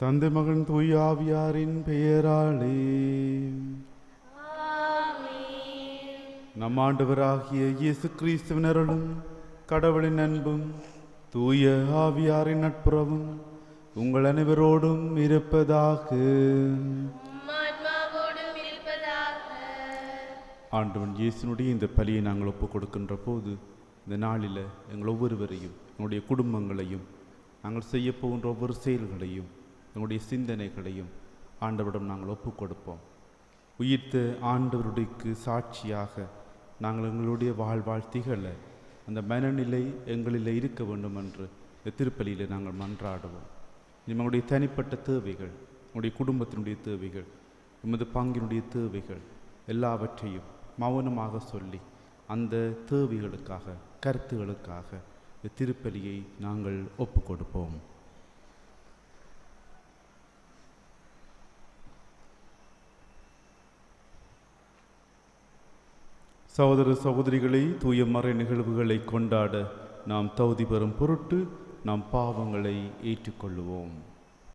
தந்தை மகன் தூய் ஆவியாரின் பெயராலே. நம் ஆண்டவராகிய இயேசு கிறிஸ்துவின் அருளும் கடவுளின் அன்பும் தூய ஆவியாரின் நட்புறவும் உங்கள் அனைவரோடும் இருப்பதாக. ஆண்டவன் இயேசுனுடைய இந்த பலியை நாங்கள் ஒப்புக் கொடுக்கின்ற போது இந்த நாளில் எங்கள் ஒவ்வொருவரையும் எங்களுடைய குடும்பங்களையும் நாங்கள் செய்ய போகின்ற ஒவ்வொரு செயல்களையும் எங்களுடைய சிந்தனைகளையும் ஆண்டவரிடம் நாங்கள் ஒப்புக் கொடுப்போம் உயிர்த்த ஆண்டவருடைக்கு சாட்சியாக நாங்கள் எங்களுடைய வாழ்வாழ் திகழ அந்த மனநிலை எங்களில் இருக்க வேண்டும் என்று இந்த திருப்பலியில் நாங்கள் மன்றாடுவோம். நம்முடைய தனிப்பட்ட தேவைகள் நம்முடைய குடும்பத்தினுடைய தேவைகள் எமது பங்கினுடைய தேவைகள் எல்லாவற்றையும் மௌனமாக சொல்லி அந்த தேவைகளுக்காக கருத்துகளுக்காக இந்த திருப்பலியை நாங்கள் ஒப்பு கொடுப்போம் சகோதர சகோதரிகளை தூய மறை நிகழ்வுகளை கொண்டாட நாம் தகுதி பெறும் பொருட்டு நாம் பாவங்களை ஏற்றுக்கொள்ளுவோம்.